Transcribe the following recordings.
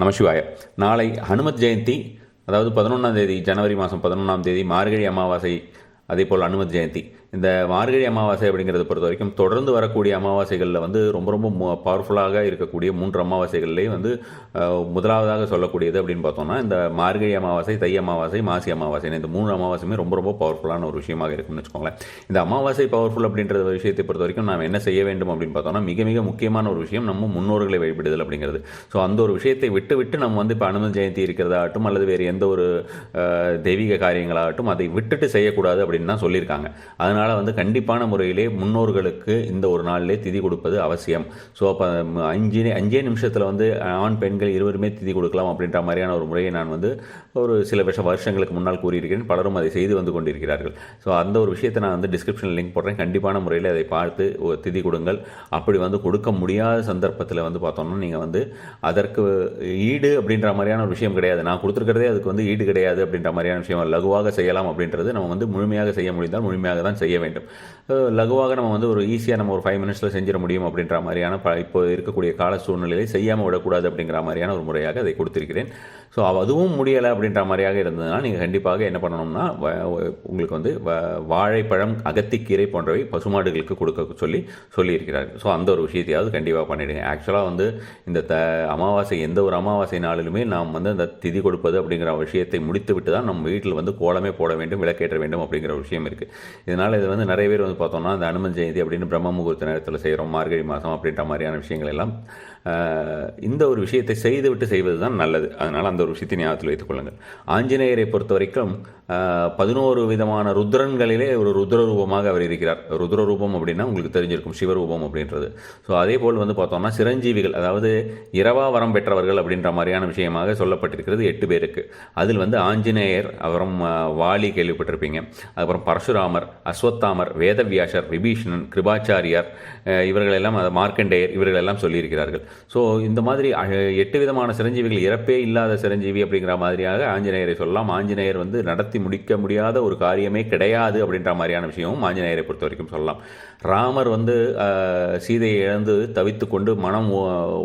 நமசிவாய. நாளை ஹனுமத் ஜெயந்தி அதாவது பதினொன்றாம் தேதி ஜனவரி மாதம் பதினொன்றாம் தேதி மார்கழி அமாவாசை அதே போல் ஹனுமத் ஜெயந்தி. இந்த மார்கழி அமாவாசை அப்படிங்கிறத பொறுத்த வரைக்கும் தொடர்ந்து வரக்கூடிய அமாவாசைகளில் வந்து ரொம்ப ரொம்ப பவர்ஃபுல்லாக இருக்கக்கூடிய மூன்று அமாவாசைகள்லேயும் வந்து முதலாவதாக சொல்லக்கூடியது அப்படின்னு பார்த்தோம்னா இந்த மார்கழி அமாவாசை தை அமாவாசை மாசி அமாவாசை இந்த மூணு அமாவாசையுமே ரொம்ப ரொம்ப பவர்ஃபுல்லான ஒரு விஷயமாக இருக்கும்னு வச்சுக்கோங்களேன். இந்த அமாவாசை பவர்ஃபுல் அப்படின்ற விஷயத்தை பொறுத்த வரைக்கும் நாம் என்ன செய்ய வேண்டும் அப்படின்னு பார்த்தோம்னா மிக மிக முக்கியமான ஒரு விஷயம் நம்ம முன்னோர்களை வழிபடுதல் அப்படிங்கிறது. ஸோ அந்த ஒரு விஷயத்தை விட்டு விட்டு நம்ம வந்து இப்போ அனுமதி ஜெயந்தி இருக்கிறதாகட்டும் அல்லது வேறு எந்த ஒரு தெய்வீக காரியங்களாகட்டும் அதை விட்டுட்டு செய்யக்கூடாது அப்படின்னு தான் சொல்லியிருக்காங்க. அதனால் அதனால் வந்து கண்டிப்பான முறையிலே முன்னோர்களுக்கு இந்த ஒரு நாளிலே திதி கொடுப்பது அவசியம். ஸோ அப்போ அஞ்சு அஞ்சே நிமிஷத்தில் வந்து ஆண் பெண்கள் இருவருமே திதி கொடுக்கலாம் அப்படின்ற மாதிரியான ஒரு முறையை நான் வந்து ஒரு சில வருஷ வருஷங்களுக்கு முன்னால் கூறியிருக்கிறேன். பலரும் அதை செய்து வந்து கொண்டிருக்கிறார்கள். ஸோ அந்த ஒரு விஷயத்தை நான் வந்து டிஸ்கிரிப்ஷனில் லிங்க் போடுறேன். கண்டிப்பான முறையில் அதை பார்த்து திதி கொடுங்கள். அப்படி வந்து கொடுக்க முடியாத சந்தர்ப்பத்தில் வந்து பார்த்தோம்னா நீங்கள் வந்து அதற்கு ஈடு அப்படின்ற மாதிரியான ஒரு விஷயம் கிடையாது. நான் கொடுத்துருக்கிறதே அதுக்கு வந்து ஈடு கிடையாது அப்படின்ற மாதிரியான விஷயம். லகுவாக செய்யலாம் அப்படின்றது நம்ம வந்து முழுமையாக செய்ய முடிந்தால் முழுமையாக தான் செய்ய வேண்டும். லகுவாக நம்ம வந்து ஒரு ஈஸியாக நம்ம ஒரு ஃபைவ் மினிட்ஸில் செஞ்சிட முடியும் அப்படின்ற மாதிரியான ப இப்போ இருக்கக்கூடிய கால சூழ்நிலையை செய்யாமல் விடக்கூடாது அப்படிங்கிற மாதிரியான ஒரு முறையாக அதை கொடுத்திருக்கிறேன். ஸோ அதுவும் முடியலை அப்படின்ற மாதிரியாக இருந்ததுன்னா நீங்கள் கண்டிப்பாக என்ன பண்ணணும்னா வ- உங்களுக்கு வந்து வ- வாழைப்பழம் அகத்திக்கீரை போன்றவை பசுமாடுகளுக்கு கொடுக்க சொல்லி சொல்லியிருக்கிறார்கள். ஸோ அந்த ஒரு விஷயத்தையாவது கண்டிப்பாக பண்ணிவிடுங்க ஆக்சுவலாக வந்து இந்த த அமாவாசை எந்த ஒரு அமாவாசை நாளிலுமே நாம் வந்து அந்த திதி கொடுப்பது அப்படிங்கிற விஷயத்தை முடித்து விட்டு தான் நம்ம வீட்டில் வந்து கோலமே போட வேண்டும் விளக்கேற்ற வேண்டும் அப்படிங்கிற ஒரு விஷயம் இருக்குது இதனால் இது வந்து நிறைய பேர் வந்து பார்த்தோம்னா அந்த அனுமன் ஜெயந்தி அப்படின்னு பிரம்ம முகூர்த்த நேரத்தில் செய்கிறோம் மார்கழி மாதம் அப்படின்ற மாதிரியான விஷயங்கள் எல்லாம். இந்த ஒரு விஷயத்தை செய்துவிட்டு செய்வது தான் நல்லது. அதனால் அந்த ஒரு விஷயத்தை ஞாபகத்தில் வைத்துக் கொள்ளுங்கள். ஆஞ்சநேயரை பொறுத்த வரைக்கும் பதினோரு விதமான ருத்ரன்களிலே ஒரு ருத்ர ரூபமாக அவர் இருக்கிறார். ருத்ர ரூபம் அப்படின்னா உங்களுக்கு தெரிஞ்சிருக்கும் சிவரூபம் அப்படின்றது. ஸோ அதே போல் வந்து பார்த்தோம்னா சிரஞ்சீவிகள் அதாவது இரவா வரம் பெற்றவர்கள் அப்படின்ற மாதிரியான விஷயமாக சொல்லப்பட்டிருக்கிறது எட்டு பேருக்கு. அதில் வந்து ஆஞ்சநேயர் அப்புறம் வாலி கேள்விப்பட்டிருப்பீங்க. அதுக்கப்புறம் பரசுராமர் அஸ்வத்தாமர் வேதவியாசர் விபீஷணன் கிருபாச்சாரியார் இவர்களெல்லாம் அதை மார்க்கண்டேயர் இவர்களெல்லாம் சொல்லியிருக்கிறார்கள். ஸோ இந்த மாதிரி எட்டு விதமான சிரஞ்சீவிகள் இறப்பே இல்லாத சிரஞ்சீவி அப்படிங்கிற மாதிரியாக ஆஞ்சநேயரை சொல்லலாம். ஆஞ்சநேயர் வந்து நடத்தி முடிக்க முடியாத ஒரு காரியமே கிடையாது அப்படின்ற மாதிரியான விஷயமும் ஆஞ்சநேயரை பொறுத்த வரைக்கும் சொல்லலாம். ராமர் வந்து சீதையை இழந்து தவித்து கொண்டு மனம்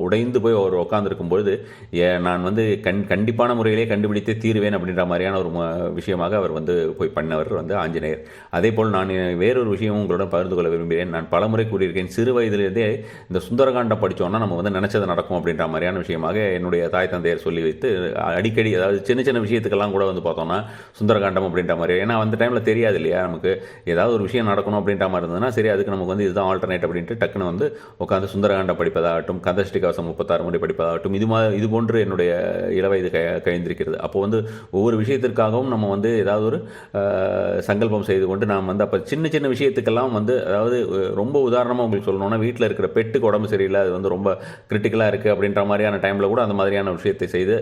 உடைந்து போய் அவர் உட்காந்துருக்கும் பொழுது "ஏ, நான் வந்து கண் கண்டிப்பான முறையிலே கண்டுபிடித்தே தீருவேன் அப்படின்ற மாதிரியான ஒரு விஷயமாக அவர் வந்து போய் பண்ணவர் வந்து ஆஞ்சநேயர். அதே போல் நான் வேறொரு விஷயமும் உங்களுடன் பகிர்ந்து கொள்ள விரும்புகிறேன். நான் பலமுறை கூறியிருக்கேன் சிறு வயதிலிருந்தே இந்த சுந்தரகாண்டம் படித்தோன்னா நம்ம வந்து நினச்சது நடக்கும் அப்படின்ற மாதிரியான விஷயமாக என்னுடைய தாய் தந்தையர் சொல்லி வைத்து அடிக்கடி அதாவது சின்ன சின்ன விஷயத்துக்கெல்லாம் கூட வந்து பார்த்தோம்னா சுந்தரகாண்டம் அப்படின்ற மாதிரி. ஏன்னா அந்த டைமில் தெரியாது இல்லையா நமக்கு? ஏதாவது ஒரு விஷயம் நடக்கணும் அப்படின்ற மாதிரி இருந்ததுன்னா சரி அதுக்கு நமக்கு வந்து இதுதான் ஆல்டர்னேட் அப்படின்ட்டு டக்குன்னு வந்து உட்காந்து சுந்தரகாண்டம் படிப்பதாகட்டும் கந்தஷ்டி கவசம் முப்பத்தாறு முறை படிப்பதாகட்டும் இது மாதிரி இது போன்று என்னுடைய இளவயது க கழிந்திருக்கிறது அப்போ வந்து ஒவ்வொரு விஷயத்திற்காகவும் நம்ம வந்து ஏதாவது ஒரு சங்கல்பம் செய்து கொண்டு நாம் வந்து அப்போ சின்ன சின்ன விஷயத்துக்கெல்லாம் வந்து அதாவது ரொம்ப உதாரணமாக உங்களுக்கு சொல்லணும்னா வீட்டில் இருக்கிற பெட்டுக்கு உடம்பு சரியில்லை அது வந்து ரொம்ப கிரிட்டிக்கலாக இருக்குது அப்படின்ற மாதிரியான டைமில் கூட அந்த மாதிரியான விஷயத்தை செய்து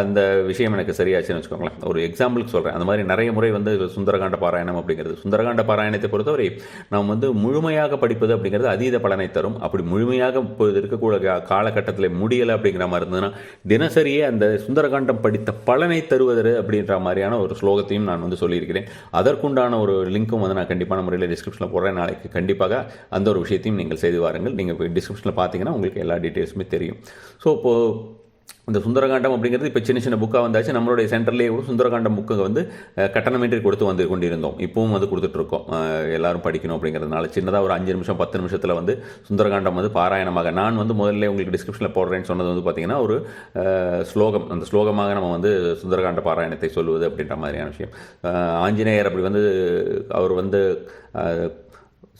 அந்த விஷயம் எனக்கு சரியாச்சுன்னு வச்சுக்கோங்களேன். ஒரு எக்ஸாம்பிளுக்கு சொல்கிறேன் அந்த மாதிரி நிறைய முறை வந்து சுந்தரகாண்ட பாராயணம் அப்படிங்கிறது. சுந்தரகாண்ட பாராயணத்தை பொறுத்தவரை நாம் வந்து முழுமையாக படிப்பது அப்படிங்கிறது அதீத பலனை தரும். அப்படி முழுமையாக இப்போது இருக்கக்கூடிய காலகட்டத்தில் முடியலை அப்படிங்கிற மாதிரி இருந்ததுன்னா தினசரியே அந்த சுந்தரகாண்டம் படித்த பலனை தருவது அப்படின்ற மாதிரியான ஒரு ஸ்லோகத்தையும் நான் வந்து சொல்லியிருக்கிறேன். அதற்குண்டான ஒரு லிங்க்கும் வந்து நான் கண்டிப்பான முறையில் டிஸ்கிரிப்ஷனில் போடுறேன். நாளைக்கு கண்டிப்பாக அந்த ஒரு விஷயத்தையும் நீங்கள் செய்து வாருங்கள். நீங்கள் டிஸ்கிரிப்ஷனில் பார்த்தீங்கன்னா உங்களுக்கு எல்லா டீட்டெயில்ஸுமே தெரியும். ஸோ இப்போது இந்த சுந்தரகாண்டம் அப்படிங்கிறது இப்போ சின்ன சின்ன புக்காக வந்தாச்சு. நம்மளுடைய சென்டர்லேயே கூட சுந்தரகாண்டம் புக்கு வந்து கட்டணமின்றி கொடுத்து வந்து கொண்டிருந்தோம். இப்பவும் வந்து கொடுத்துட்ருக்கோம் எல்லாரும் படிக்கணும் அப்படிங்கிறதுனால சின்னதாக ஒரு அஞ்சு நிமிஷம் பத்து நிமிஷத்தில் வந்து சுந்தரகாண்டம் வந்து பாராயணமாக. நான் வந்து முதல்ல உங்களுக்கு டிஸ்கிரிப்ஷனில் போடுறேன்னு சொன்னது வந்து பார்த்தீங்கன்னா ஒரு ஸ்லோகம். அந்த ஸ்லோகமாக நம்ம வந்து சுந்தரகாண்ட பாராயணத்தை சொல்லுவது அப்படின்ற மாதிரியான விஷயம். ஆஞ்சநேயர் அப்படி வந்து அவர் வந்து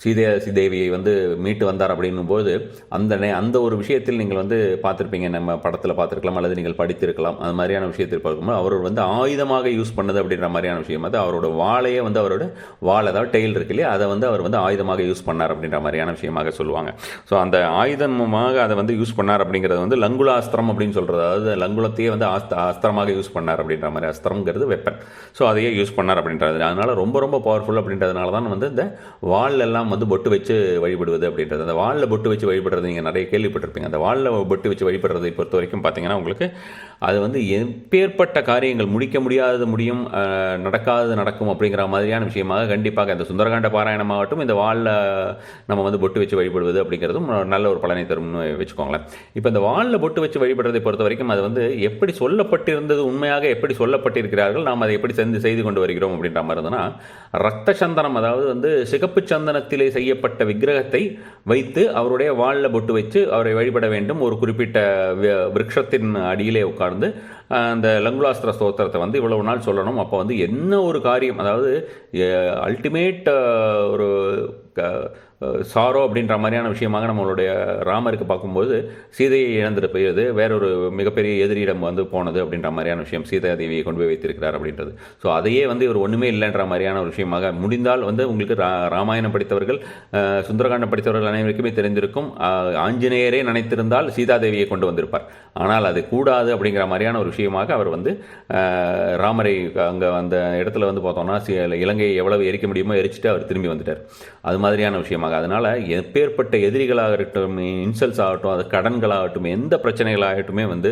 சீதே சீதேவியை வந்து மீட்டு வந்தார் அப்படின்னும்போது அந்த நே அந்த ஒரு விஷயத்தில் நீங்கள் வந்து பார்த்துருப்பீங்க. நம்ம படத்தில் பார்த்துருக்கலாம் அல்லது நீங்கள் படித்திருக்கலாம். அது மாதிரியான விஷயத்தில் பார்க்கும்போது அவர் வந்து ஆயுதமாக யூஸ் பண்ணது அப்படின்ற மாதிரியான விஷயம். வந்து அவரோட வாழையே வந்து அவரோட வால் அதாவது டெய்ல் இருக்கு இல்லையா? அதை வந்து அவர் வந்து ஆயுதமாக யூஸ் பண்ணார் அப்படின்ற மாதிரியான விஷயமாக சொல்லுவாங்க. ஸோ அந்த ஆயுதமாக அதை வந்து யூஸ் பண்ணார் அப்படிங்கிறது வந்து லங்குலாஸ்திரம் அப்படின்னு சொல்கிறது அதாவது லங்குலத்தையே வந்து ஆஸ்த அஸ்திரமாக யூஸ் பண்ணார் அப்படின்ற மாதிரி. அஸ்திரங்கிறது வெப்பன் ஸோ அதையே யூஸ் பண்ணார் அப்படின்றது அதனால் ரொம்ப ரொம்ப பவர்ஃபுல் அப்படின்றதுனால தான் வந்து இந்த வாள் எல்லாம் வந்து பொட்டு வச்சு வழிபடுவது அப்படின்றது. அந்த வாலில் பொட்டு வச்சு வழிபடுறது நீங்கள் நிறைய கேள்விப்பட்டிருப்பீங்க. அந்த வாலில் பொட்டு வச்சு வழிபடுறதை பொறுத்த வரைக்கும் பார்த்தீங்கன்னா உங்களுக்கு அது வந்து எப்பேற்பட்ட காரியங்கள் முடிக்க முடியாதது முடியும் நடக்காது நடக்காதது நடக்கும் அப்படிங்கிற மாதிரியான விஷயமாக கண்டிப்பாக இந்த சுந்தரகாண்ட பாராயணமாகட்டும் இந்த வாலில் நம்ம வந்து பொட்டு வச்சு வழிபடுவது அப்படிங்கிறதும் நல்ல ஒரு பலனை தரும்னு வச்சுக்கோங்களேன். இப்போ இந்த வாலில் பொட்டு வச்சு வழிபடுறதை பொறுத்த வரைக்கும் அது வந்து எப்படி சொல்லப்பட்டிருந்தது உண்மையாக எப்படி சொல்லப்பட்டிருக்கிறார்கள் நாம் அதை எப்படி செஞ்சு செய்து கொண்டு வருகிறோம் அப்படின்ற மாதிரி இருந்ததுன்னா ரத்த சந்தனம் அதாவது வந்து சிகப்பு சந்தனத்திலே செய்யப்பட்ட விக்கிரகத்தை வைத்து அவருடைய வாளில் பொட்டு வச்சு அவரை வழிபட வேண்டும். ஒரு குறிப்பிட்ட விரக்ஷத்தின் அடியிலே உட்கார்ந்து அந்த லங்குலாஸ்திர ஸ்தோத்திரத்தை வந்து இவ்வளவு நாள் சொல்லணும். அப்போ வந்து என்ன ஒரு காரியம் அதாவது அல்டிமேட் ஒரு சாரோ அப்படின்ற மாதிரியான விஷயமாக நம்மளுடைய ராமருக்கு பார்க்கும்போது சீதையை இழந்துட்டு போயிடுது வேறொரு மிகப்பெரிய எதிரியிடம் வந்து போனது அப்படின்ற மாதிரியான விஷயம் சீதா தேவியை கொண்டு போய் வைத்திருக்கிறார் அப்படின்றது. ஸோ அதையே வந்து இவர் ஒன்றுமே இல்லைன்ற மாதிரியான ஒரு விஷயமாக முடிந்தால் வந்து உங்களுக்கு ரா ராமாயணம் படித்தவர்கள் சுந்தரகாண்டம் படித்தவர்கள் அனைவருக்குமே தெரிந்திருக்கும். ஆஞ்சநேயரே நினைத்திருந்தால் சீதாதேவியை கொண்டு வந்திருப்பார். ஆனால் அது கூடாது அப்படிங்கிற மாதிரியான ஒரு விஷயமாக அவர் வந்து ராமரை அங்கே அந்த இடத்துல வந்து பார்த்தோம்னா சி- இலங்கையை எவ்வளவு எரிக்க முடியுமோ எரிச்சிட்டு அவர் திரும்பி வந்துட்டார். அது மாதிரியான விஷயமாக அதனால் எப்பேற்பட்ட எதிரிகளாக இருக்கட்டும் இன்சல்ஸ் ஆகட்டும் அது கடன்களாகட்டும் எந்த பிரச்சனைகளாகட்டுமே வந்து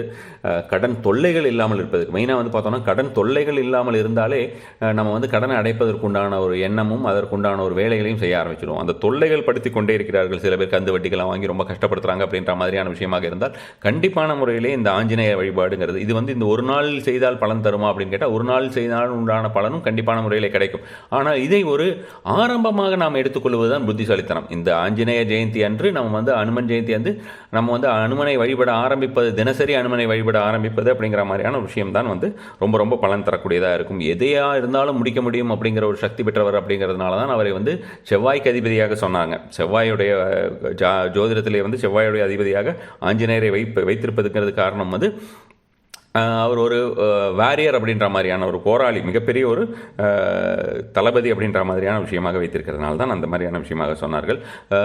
கடன் தொல்லைகள் இல்லாமல் இருப்பதற்கு மெயினாக வந்து பார்த்தோம்னா கடன் தொல்லைகள் இல்லாமல் இருந்தாலே நம்ம வந்து கடனை அடைப்பதற்குண்டான ஒரு எண்ணமும் அதற்குண்டான ஒரு வேலைகளையும் செய்ய ஆரம்பிச்சிடும் அந்த தொல்லைகள் படுத்தி கொண்டே இருக்கிறார்கள். சில பேர் கந்து வட்டிகளாக வாங்கி ரொம்ப கஷ்டப்படுத்துகிறாங்க அப்படின்ற மாதிரியான விஷயமாக இருந்தால் கண்டிப்பான முறையிலே இந்த ஆஞ்சநேய வழிபாடுங்கிறது இது வந்து இந்த ஒரு நாள் செய்தால் பலன் தருமா அப்படின்னு கேட்டால் ஒரு நாள் செய்தால் உண்டான பலனும் கண்டிப்பான முறையில் கிடைக்கும். ஆனால் இதை ஒரு ஆரம்பமாக நாம் எடுத்துக்கொள்வதுதான் புத்திசாலித்தனம் இந்த ஆஞ்சநேய ஜெயந்தி அன்று நம்ம வந்து அனுமன் ஜெயந்தி அன்று நம்ம வந்து அனுமனை வழிபட ஆரம்பிப்பது தினசரி அனுமனை வழிபட ஆரம்பிப்பது அப்படிங்கிற மாதிரியான விஷயம் தான் வந்து ரொம்ப ரொம்ப பலன் தரக்கூடியதாக இருக்கும். எதையா இருந்தாலும் முடிக்க முடியும் அப்படிங்கிற ஒரு சக்தி பெற்றவர் அப்படிங்கிறதுனால தான் அவரை வந்து செவ்வாய்க்கு அதிபதியாக சொன்னாங்க. செவ்வாயுடைய ஜா ஜோதிடத்திலே வந்து செவ்வாயுடைய அதிபதியாக ஆஞ்சநேயரை வைப்பு வைத்திருப்பதுங்கிறது காரணம் வந்து அவர் ஒரு வாரியர் அப்படின்ற மாதிரியான ஒரு போராளி மிகப்பெரிய ஒரு தளபதி அப்படின்ற மாதிரியான விஷயமாக வைத்திருக்கிறதுனால தான் அந்த மாதிரியான விஷயமாக சொன்னார்கள்.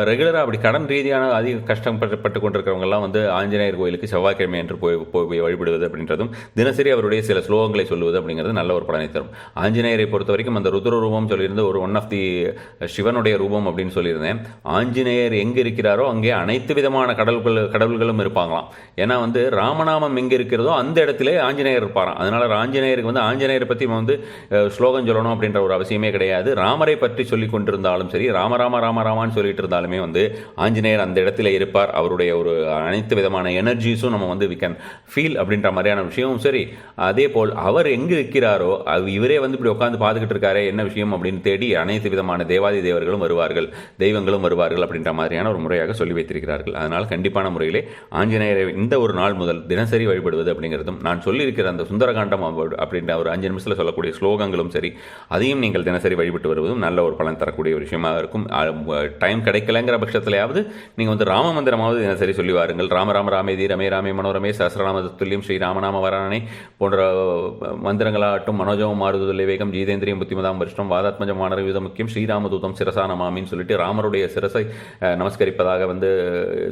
ரெகுலராக அப்படி கடன் ரீதியான அதிக கஷ்டப்பட்டு கொண்டிருக்கிறவங்கெல்லாம் வந்து ஆஞ்சநேயர் கோயிலுக்கு செவ்வாய்க்கிழமை என்று போய் போய் வழிபடுவது அப்படின்றதும் தினசரி அவருடைய சில ஸ்லோகங்களை சொல்லுவது அப்படிங்கிறது நல்ல ஒரு பலனை தரும். ஆஞ்சநேயரை பொறுத்த வரைக்கும் அந்த ருத்ர ரூபம் சொல்லியிருந்து ஒரு ஒன் ஆஃப் தி சிவனுடைய ரூபம் அப்படின்னு சொல்லியிருந்தேன். ஆஞ்சநேயர் எங்கே இருக்கிறாரோ அங்கே அனைத்து விதமான கடல்கள் கடவுள்களும் இருப்பாங்களாம். ஏன்னா வந்து ராமநாமம் எங்கே இருக்கிறதோ அந்த இடத்திலே ஆஞ்சநேயர் இருப்பாராம். அதனால ஆஞ்சநேயருக்கு வந்து ஆஞ்சநேயரை பற்றி வந்து அஹ், ஸ்லோகம் சொல்லணும் அப்படின்ற ஒரு அவசியமே கிடையாது. ராமரை பற்றி சொல்லி கொண்டிருந்தாலும் சரி ராம ராம ராம ராமான்னு சொல்லிட்டு இருந்தாலுமே வந்து ஆஞ்சநேயர் அந்த இடத்துல இருப்பார். அவருடைய ஒரு அனைத்து விதமான எனர்ஜிஸும் நம்ம வந்து வி கேன் ஃபீல் அப்படின்ற மாதிரியான விஷயமும் சரி. அதே போல் அவர் எங்கே இருக்கிறாரோ அது இவரே வந்து இப்படி உட்காந்து பார்த்துக்கிட்டு இருக்காரே என்ன விஷயம் அப்படின்னு தேடி அனைத்து விதமான தேவாதி தேவர்களும் வருவார்கள். தெய்வங்களும் வருவார்கள் அப்படின்ற மாதிரியான ஒரு முறையாக சொல்லி வைத்திருக்கிறார்கள். அதனால் கண்டிப்பான முறையிலே ஆஞ்சநேயரை இந்த ஒரு நாள் முதல் தினசரி வழிபடுவது அப்படிங்கிறதும் நான் சொல்லியிருக்கிற அந்த சுந்தரகாண்டம் அப்படின்ற ஒரு அஞ்சு நிமிஷத்தில் சொல்லக்கூடிய ஸ்லோகங்களும் சரி அதையும் நீங்கள் தினசரி வழிபட்டு வருவதும் நல்ல ஒரு பலன் தரக்கூடிய ஒரு விஷயமாக இருக்கும். டைம் கிடைக்கலங்கிற பட்சத்திலேயாவது நீங்கள் வந்து ராம மந்திரமாவது தினசரி சொல்லி வாருங்கள். ராம ராம ராமேதி ரமே ராமே மனோரமே சஹசிரநாம துல்லியம் ஸ்ரீ ராமநாம வரானே போன்ற மந்திரங்களாகட்டும் மனோஜம் மாறுதல் வேகம் ஜீதேந்திரியம் புத்திமதாம் வருஷம் வாதாத்மஜம் வானரவிதம் முக்கியம் ஸ்ரீராமதூதம் சிரசா நமாமின்னு சொல்லிட்டு ராமருடைய சிரசை நமஸ்கரிப்பதாக வந்து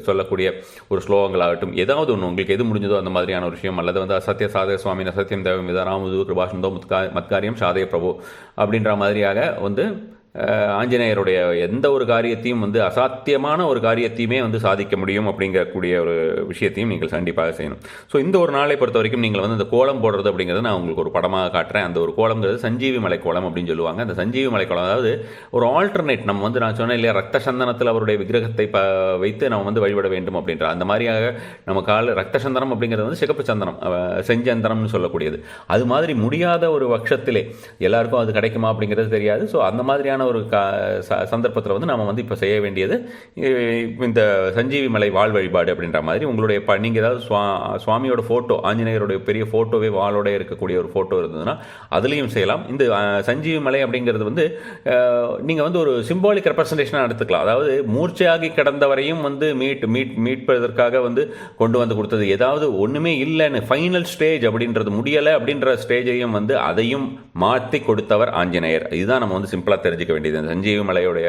சொல்லக்கூடிய ஒரு ஸ்லோகங்களாகட்டும் ஏதாவது ஒன்று உங்களுக்கு எது முடிஞ்சதோ அந்த மாதிரியான ஒரு விஷயம் அல்லது வந்து சத்ய சாதக சுவாமி சத்தியம் தேவம் விதா ராமது கிருபாஷந்தோ முத்கா மத்காரியம் சாதய பிரபு அப்படின்ற மாதிரியாக வந்து ஆஞ்சநேயருடைய எந்த ஒரு காரியத்தையும் வந்து அசாத்தியமான ஒரு காரியத்தையுமே வந்து சாதிக்க முடியும் அப்படிங்கக்கூடிய ஒரு விஷயத்தையும் நீங்கள் கண்டிப்பாக செய்யணும். ஸோ இந்த ஒரு நாளை பொறுத்த வரைக்கும் நீங்கள் வந்து இந்த கோலம் போடுறது அப்படிங்கிறது நான் உங்களுக்கு ஒரு படமாக காட்டுறேன். அந்த ஒரு கோலம்ங்கிறது சஞ்சீவி மலை கோலம் அப்படின்னு சொல்லுவாங்க. அந்த சஞ்சீவி மலை கோலம் அதாவது ஒரு ஆல்டர்னேட் நம்ம வந்து நான் சொன்னேன் இல்லையா ரத்த சந்தனத்தில் அவருடைய விக்கிரகத்தை ப வைத்து நம்ம வந்து வழிபட வேண்டும் அப்படின்ற அந்த மாதிரியாக நம்ம கால ரத்த சந்தனம் அப்படிங்கிறது வந்து சிகப்பு சந்தனம் செஞ்சந்தனம்னு சொல்லக்கூடியது. அது மாதிரி முடியாத ஒரு பட்சத்திலே எல்லாருக்கும் அது கிடைக்குமா அப்படிங்கிறது தெரியாது. ஸோ அந்த மாதிரியான ஒரு கா சந்தர்ப்பத்தில் வந்து நம்ம வந்து இப்போ செய்ய வேண்டியது இந்த சஞ்சீவி மலை வாழ் வழிபாடு அப்படின்ற மாதிரி உங்களுடைய ப நீங்கள் ஏதாவது சுவா சுவாமியோட ஃபோட்டோ ஆஞ்சநேயருடைய பெரிய ஃபோட்டோவே வாளோட இருக்கக்கூடிய ஒரு ஃபோட்டோ இருந்ததுன்னா அதுலேயும் செய்யலாம். இந்த சஞ்சீவி மலை அப்படிங்கிறது வந்து நீங்கள் வந்து ஒரு சிம்பாலிக் ரெப்ரசன்டேஷனாக எடுத்துக்கலாம். அதாவது மூர்ச்சையாகி கிடந்தவரையும் வந்து மீட் மீட் மீட்பதற்காக வந்து கொண்டு வந்து கொடுத்தது. ஏதாவது ஒன்றுமே இல்லைன்னு ஃபைனல் ஸ்டேஜ் அப்படின்றது முடியலை அப்படின்ற ஸ்டேஜையும் வந்து அதையும் மாற்றி கொடுத்தவர் ஆஞ்சநேயர். இதுதான் நம்ம வந்து சிம்பிளாக தெரிஞ்சுக்க தெரிஞ்சுக்க வேண்டியது. இந்த சஞ்சீவி மலையுடைய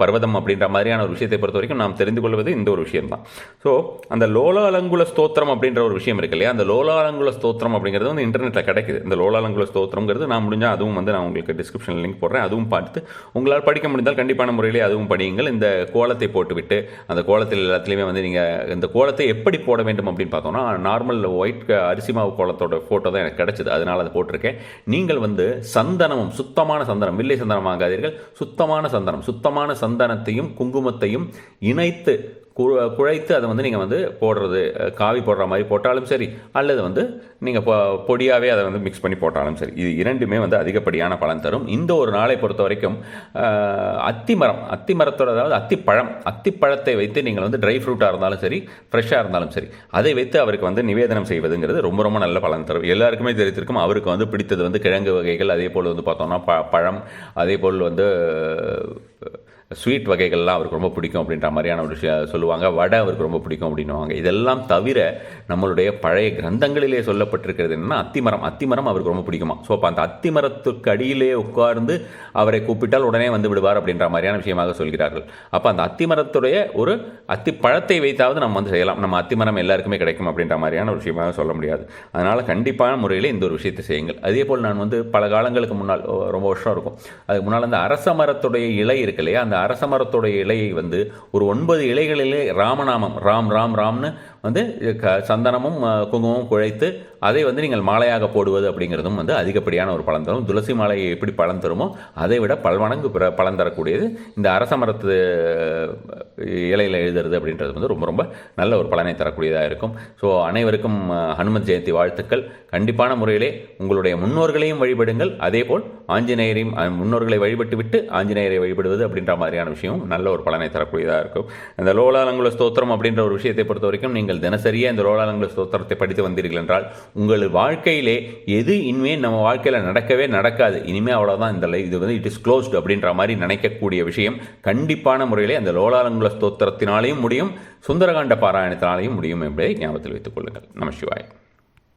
பர்வதம் அப்படின்ற மாதிரியான ஒரு விஷயத்தை பொறுத்த வரைக்கும் நாம் தெரிந்து கொள்வது இந்த ஒரு விஷயம் தான் ஸோ அந்த லோலாலங்குல ஸ்தோத்திரம் அப்படின்ற ஒரு விஷயம் இருக்கு இல்லையா? அந்த லோலாலங்குல ஸ்தோத்திரம் அப்படிங்கிறது வந்து இன்டர்நெட்டில் கிடைக்குது. இந்த லோலாலங்குல ஸ்தோத்திரங்கிறது நான் முடிஞ்சால் அதுவும் வந்து நான் உங்களுக்கு டிஸ்கிரிப்ஷனில் லிங்க் போடுறேன். அதுவும் பார்த்து உங்களால் படிக்க முடிந்தால் கண்டிப்பான முறையிலே அதுவும் படியுங்கள். இந்த கோலத்தை போட்டுவிட்டு அந்த கோலத்தில் எல்லாத்துலேயுமே வந்து நீங்கள் இந்த கோலத்தை எப்படி போட வேண்டும் அப்படின்னு பார்த்தோம்னா நார்மல் ஒயிட் அரிசி மாவு கோலத்தோட ஃபோட்டோ தான் எனக்கு கிடச்சிது. அதனால் அதை போட்டிருக்கேன். நீங்கள் வந்து சந்தனமும் சுத்தமான சந்தனம் வில்லை சந்தனம் வாங்காதீர்கள். சுத்தமான சந்தனம் சுத்தமான சந்தனத்தையும் குங்குமத்தையும் இணைத்து குழைத்து அதை வந்து நீங்கள் வந்து போடுறது. காவி போடுற மாதிரி போட்டாலும் சரி அல்லது வந்து நீங்கள் பொ பொடியாகவே அதை வந்து மிக்ஸ் பண்ணி போட்டாலும் சரி. இது இரண்டுமே வந்து அதிகப்படியான பலன் தரும். இந்த ஒரு நாளை பொறுத்த வரைக்கும் அத்திமரம் அத்திமரத்தோட அதாவது அத்திப்பழம் அத்திப்பழத்தை வைத்து நீங்கள் வந்து ட்ரை ஃப்ரூட்டாக இருந்தாலும் சரி ஃப்ரெஷ்ஷாக இருந்தாலும் சரி அதை வைத்து அவருக்கு வந்து நிவேதனம் செய்வதுங்கிறது ரொம்ப ரொம்ப நல்ல பலன் தரும். எல்லாருக்குமே தெரிவித்திருக்கும் அவருக்கு வந்து பிடித்தது வந்து கிழங்கு வகைகள் அதே போல் வந்து பார்த்தோம்னா ப பழம் அதே போல் வந்து ஸ்வீட் வகைகள்லாம் அவருக்கு ரொம்ப பிடிக்கும் அப்படின்ற மாதிரியான ஒரு விஷயம் சொல்லுவாங்க. வடை அவருக்கு ரொம்ப பிடிக்கும் அப்படின்னுவாங்க. இதெல்லாம் தவிர நம்மளுடைய பழைய கிரந்தங்களிலே சொல்லப்பட்டிருக்கிறது என்னென்னா அத்திமரம். அத்திமரம் அவருக்கு ரொம்ப பிடிக்குமா? ஸோ அப்போ அந்த அத்திமரத்துக்கு அடியிலே உட்கார்ந்து அவரை கூப்பிட்டால் உடனே வந்து விடுவார் அப்படின்ற மாதிரியான விஷயமாக சொல்கிறார்கள். அப்போ அந்த அத்திமரத்துடைய ஒரு அத்தி பழத்தை வைத்தாவது நம்ம வந்து செய்யலாம். நம்ம அத்திமரம் எல்லாருக்குமே கிடைக்கும் அப்படின்ற மாதிரியான ஒரு விஷயமாக சொல்ல முடியாது. அதனால் கண்டிப்பான முறையில் இந்த ஒரு விஷயத்தை செய்யுங்கள். அதே போல் நான் வந்து பல காலங்களுக்கு முன்னால் ரொம்ப வருஷம் இருக்கும். அதுக்கு முன்னால் அந்த அரச மரத்துடைய இலை இருக்கு இல்லையா? அந்த அரச மரத்துடைய இலையை வந்து ஒரு ஒன்பது இலைகளிலே ராமநாமம் ராம் ராம் ராம்னு வந்து க- சந்தனமும் குங்குமமும் குழைத்து அதை வந்து நீங்கள் மாலையாக போடுவது அப்படிங்கிறதும் வந்து அதிகப்படியான ஒரு பலன் தரும். துளசி மாலை எப்படி பலன் தருமோ அதை விட பல்மடங்கு பிற பலன் தரக்கூடியது. இந்த அரச மரத்து இலையில் எழுதுறது அப்படின்றது வந்து ரொம்ப ரொம்ப நல்ல ஒரு பலனை தரக்கூடியதாக இருக்கும். ஸோ அனைவருக்கும் ஹனுமன் ஹனுமத் ஜெயந்தி வாழ்த்துக்கள். கண்டிப்பான முறையிலே உங்களுடைய முன்னோர்களையும் வழிபடுங்கள். அதே போல் ஆஞ்சநேயரையும் முன்னோர்களை வழிபட்டு விட்டு ஆஞ்சநேயரை வழிபடுவது அப்படின்ற மாதிரியான விஷயம் நல்ல ஒரு பலனை தரக்கூடியதாக இருக்கும். இந்த லோலாலங்குல ஸ்தோத்திரம் அப்படின்ற ஒரு விஷயத்தை பொறுத்த வரைக்கும் நீங்கள் தினசரியாக இந்த லோலாலங்குல ஸ்தோத்திரத்தை படித்து வந்தீர்கள் என்றால் உங்கள் வாழ்க்கையிலே எது இனிமேல் நம்ம வாழ்க்கையில் நடக்கவே நடக்காது. இனிமேல் அவ்வளோதான் இந்த லை- இது வந்து இட் இஸ் க்ளோஸ்டு அப்படின்ற மாதிரி நினைக்கக்கூடிய விஷயம் கண்டிப்பான முறையிலே அந்த லோலாலங்குல ஸ்தோத்திரத்தினாலேயும் முடியும் சுந்தரகாண்ட பாராயணத்தினாலேயும் முடியும் என்பதை ஞாபகத்தில் வைத்துக் கொள்ளுங்கள். நம சிவாய்.